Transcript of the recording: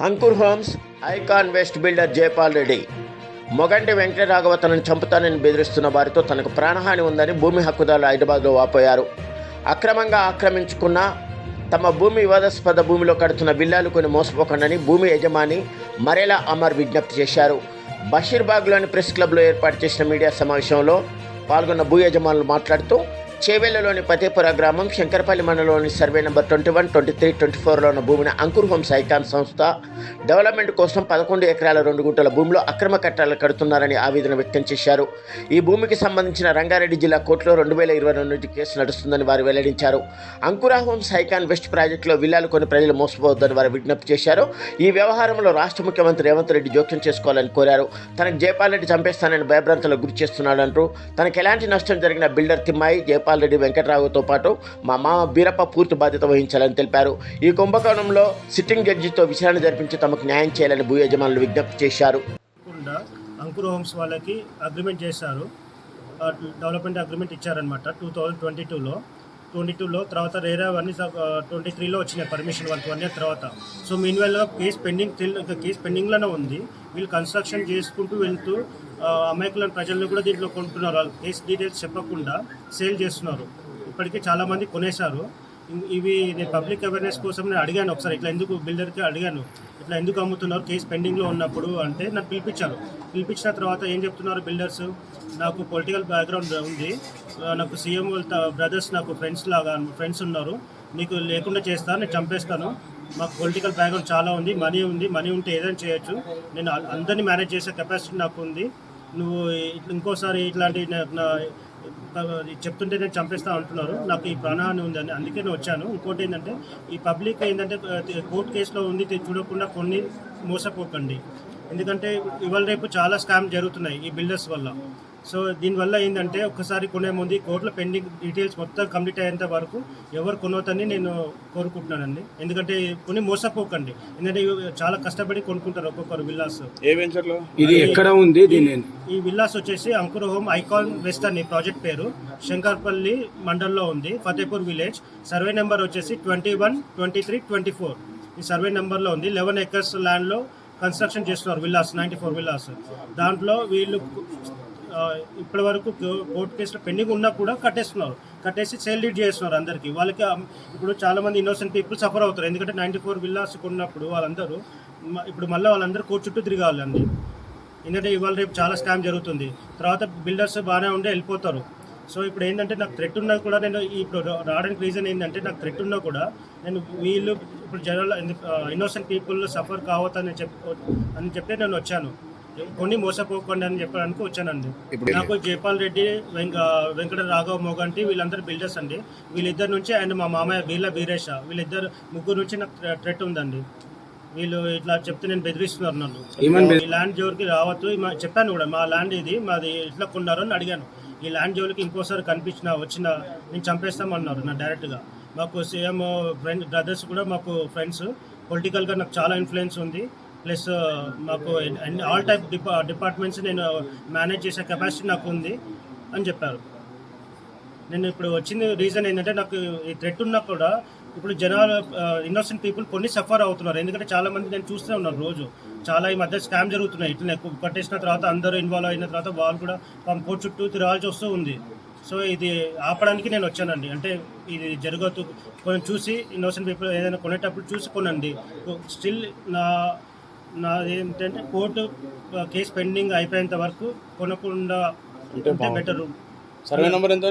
Ankur Homes Icon West builder Jayapal Reddy. Moganti Venkataraghava తనను చంపుతానని బెదిరిస్తున్న వారితో తనకు ప్రాణహాని ఉందని భూమి హక్కుదారులు హైదరాబాద్లో వాపోయారు. అక్రమంగా ఆక్రమించుకున్న తమ భూమి వివాదాస్పద భూమిలో కడుతున్న బిల్లాలు కొన్ని మోసపోకండని భూమి యజమాని మరేలా అమర్ విజ్ఞప్తి చేశారు. బషీర్బాగ్లోని ప్రెస్ క్లబ్లో ఏర్పాటు చేసిన మీడియా సమావేశంలో పాల్గొన్న భూ యజమానులు మాట్లాడుతూ చేవెళ్ళలోని పతేపుర గ్రామం శంకరపల్లి మండలంలోని survey number twenty one twenty three twenty ఫోర్లో ఉన్న భూమిని అంకుర్ హోమ్ సైకాన్ సంస్థ డెవలప్మెంట్ కోసం పదకొండు ఎకరాల రెండు గుంటల భూమిలో అక్రమ కట్టాలు కడుతున్నారని ఆవేదన వ్యక్తం చేశారు. ఈ భూమికి సంబంధించిన రంగారెడ్డి జిల్లా కోర్టులో రెండు వేల ఇరవై రెండు నుంచి కేసు నడుస్తుందని వారు వెల్లడించారు. అంకురా హోమ్ సైకాన్ వెస్ట్ ప్రాజెక్టులో విల్లాలు కొన్ని ప్రజలు మోసపోవద్దని వారు విజ్ఞప్తి చేశారు. ఈ వ్యవహారంలో రాష్ట్ర ముఖ్యమంత్రి రేవంత్ రెడ్డి జోక్యం చేసుకోవాలని కోరారు. తనకు జయపాల్ రెడ్డి చంపేస్తానని భయభ్రాంతులకు గురి చేస్తున్నాడంటూ తనకు ఎలాంటి నష్టం జరిగిన బిల్డర్ తిమ్మాయి జయపాల్ రెడ్డి వెంకట్రావుతో పాటు మా మామ బీరప్ప పూర్తి బాధ్యత వహించాలని తెలిపారు. ఈ కుంభకోణంలో సిట్టింగ్ జడ్జితో విచారణ జరిపించి తమకు న్యాయం చేయాలని భూ యజమానులు విజ్ఞప్తి చేశారు. కాకుండా అంకుర్ హోమ్స్ వాళ్ళకి అగ్రిమెంట్ చేశారు. డెవలప్మెంట్ అగ్రిమెంట్ ఇచ్చారనమాట టూ థౌజండ్ ట్వంటీ టూలో ట్వంటీ టూలో తర్వాత రేరా అవన్నీ ట్వంటీ త్రీలో వచ్చినాయి పర్మిషన్ వాళ్ళకి వన్ ఇయర్ తర్వాత. సో మీన్వెల్గా కేసు పెండింగ్ కేసు పెండింగ్లోనే ఉంది. వీళ్ళు కన్స్ట్రక్షన్ చేసుకుంటూ వెళ్తూ అమాయకులను ప్రజలను కూడా దీంట్లో కొంటున్నారు. వాళ్ళు కేసు డీటెయిల్స్ చెప్పకుండా సేల్ చేస్తున్నారు. ఇప్పటికే చాలామంది కొనేశారు. ఇవి నేను పబ్లిక్ అవేర్నెస్ కోసం నేను అడిగాను ఒకసారి. ఇట్లా ఎందుకు బిల్డర్కి అడిగాను. ఇట్లా ఎందుకు అమ్ముతున్నారు? కేసు పెండింగ్లో ఉన్నప్పుడు అంటే నన్ను పిలిపించారు. పిలిపించిన తర్వాత ఏం చెప్తున్నారు బిల్డర్స్? నాకు పొలిటికల్ బ్యాక్గ్రౌండ్ ఉంది. నాకు సీఎం బ్రదర్స్ నాకు ఫ్రెండ్స్ లాగా ఫ్రెండ్స్ ఉన్నారు. నీకు లేకుండా చేస్తాను నేను చంపేస్తాను. మాకు పొలిటికల్ బ్యాక్గ్రౌండ్ చాలా ఉంది మనీ ఉంది. మనీ ఉంటే ఏదైనా చేయొచ్చు. నేను అందరినీ మేనేజ్ చేసే కెపాసిటీ నాకు ఉంది. నువ్వు ఇంకోసారి ఇట్లాంటి నా- చెప్తుంటే నేను చంపేస్తా అంటున్నారు. నాకు ఈ ప్రాణహాని ఉందని అందుకే నేను వచ్చాను. ఇంకోటి ఏంటంటే ఈ పబ్లిక్ ఏంటంటే కోర్టు కేసులో ఉంది ఇది చూడకుండా కొన్ని మోసపోకండి. ఎందుకంటే ఇవాళ రేపు చాలా స్కామ్ జరుగుతున్నాయి ఈ బిల్డర్స్ వల్ల. సో దీనివల్ల ఏంటంటే ఒక్కసారి కొనే ముందు కోర్టులో పెండింగ్ డీటెయిల్స్ మొత్తం కంప్లీట్ అయ్యేంత వరకు ఎవరు కొనవద్దని నేను కోరుకుంటున్నానండి. ఎందుకంటే కొన్ని మోసపోకండి. ఎందుకంటే చాలా కష్టపడి కొనుక్కుంటారు ఒక్కొక్కరు విల్లాస్. ఏ వెంచర్లో? ఇది ఎక్కడ ఉంది? దీని ఈ విల్లాస్ వచ్చేసి అంకుర హోమ్ ఐకాన్ వెస్ట్ అని ప్రాజెక్ట్ పేరు. శంకర్పల్లి మండల్లో ఉంది. ఫతేపూర్ విలేజ్. సర్వే నెంబర్ వచ్చేసి twenty one twenty three twenty four. ఈ సర్వే నెంబర్లో ఉంది. లెవెన్ ఎకర్స్ ల్యాండ్లో కన్స్ట్రక్షన్ చేస్తున్నారు విల్లాస్ నైంటీ ఫోర్ విల్లాస్. దాంట్లో వీళ్ళు ఇప్పటి వరకు కోర్టు కేసులు పెండింగ్ ఉన్నా కూడా కట్టేస్తున్నారు. కట్టేసి సేల్ డీడ్ చేస్తున్నారు అందరికీ. వాళ్ళకి ఇప్పుడు చాలా మంది ఇన్నోసెంట్ పీపుల్ సఫర్ అవుతారు. ఎందుకంటే నైంటీ ఫోర్ విల్లాస్ కొన్నప్పుడు వాళ్ళందరూ ఇప్పుడు మళ్ళీ వాళ్ళందరూ కోర్టు చుట్టూ తిరగాలండి ఎందుకంటే ఇవాళ రేపు చాలా స్కామ్ జరుగుతుంది. తర్వాత బిల్డర్స్ బాగానే ఉండి వెళ్ళిపోతారు. సో ఇప్పుడు ఏంటంటే నాకు థ్రెట్ ఉన్నా కూడా నేను ఇప్పుడు రావడానికి రీజన్ ఏంటంటే నాకు థ్రెట్ ఉన్నా కూడా నేను వీళ్ళు ఇప్పుడు జనరల్ ఇన్నోసెంట్ పీపుల్ సఫర్ కావద్దని చెప్ అని చెప్పి నేను వచ్చాను. కొన్ని మోసపోకండి అని చెప్పడానికి వచ్చానండి. నాకు జయపాల్ రెడ్డి వెంక వెంకట రాఘవ మోగంటి వీళ్ళందరూ బిల్డర్స్ అండి. వీళ్ళిద్దరి నుంచి అండ్ మా మామయ్య బీర్ల బీరేష వీళ్ళిద్దరు ముగ్గురు నుంచి నాకు థ్రెట్ ఉందండి. వీళ్ళు ఇట్లా చెప్తే నేను బెదిరిస్తున్నారు నన్ను. ఈ ల్యాండ్ జోలికి రావద్దు చెప్పాను కూడా మా ల్యాండ్ ఇది మాది ఎట్లా కొన్నారు అని అడిగాను. ఈ ల్యాండ్ జోలికి ఇంకోసారి కనిపించిన వచ్చిన నేను చంపేస్తామన్నారు నా డైరెక్ట్గా. మాకు సీఎం ఫ్రెండ్ బ్రదర్స్ కూడా మాకు ఫ్రెండ్స్. పొలిటికల్గా నాకు చాలా ఇన్ఫ్లుయెన్స్ ఉంది. ప్లస్ మాకు ఆల్ టైప్ డిపా డిపార్ట్మెంట్స్ నేను మేనేజ్ చేసే కెపాసిటీ నాకు ఉంది అని చెప్పారు. నేను ఇప్పుడు వచ్చిన రీజన్ ఏంటంటే నాకు ఈ థ్రెట్ ఉన్నా కూడా ఇప్పుడు జనాలు ఇన్నోసెంట్ పీపుల్ కొన్ని సఫర్ అవుతున్నారు. ఎందుకంటే చాలా మంది నేను చూస్తూ ఉన్నాను రోజు. చాలా ఈ మధ్య స్కామ్ జరుగుతున్నాయి. ఇట్లనే కొట్టేసిన తర్వాత అందరూ ఇన్వాల్వ్ అయిన తర్వాత వాళ్ళు కూడా పాపం కోర్టు చుట్టూ తిరగాల్సి వస్తూ ఉంది. సో ఇది ఆపడానికి నేను వచ్చానండి. అంటే ఇది జరగదు. కొంచెం చూసి ఇన్నోసెంట్ పీపుల్ ఏదైనా కొనేటప్పుడు చూసి కొనండి. స్టిల్ నా నా ఏంటంటే కోర్టు కేసు పెండింగ్ అయిపోయేంత వరకు కొనకుండా ఉంటే బెటర్. సర్వే నెంబర్ ఎంత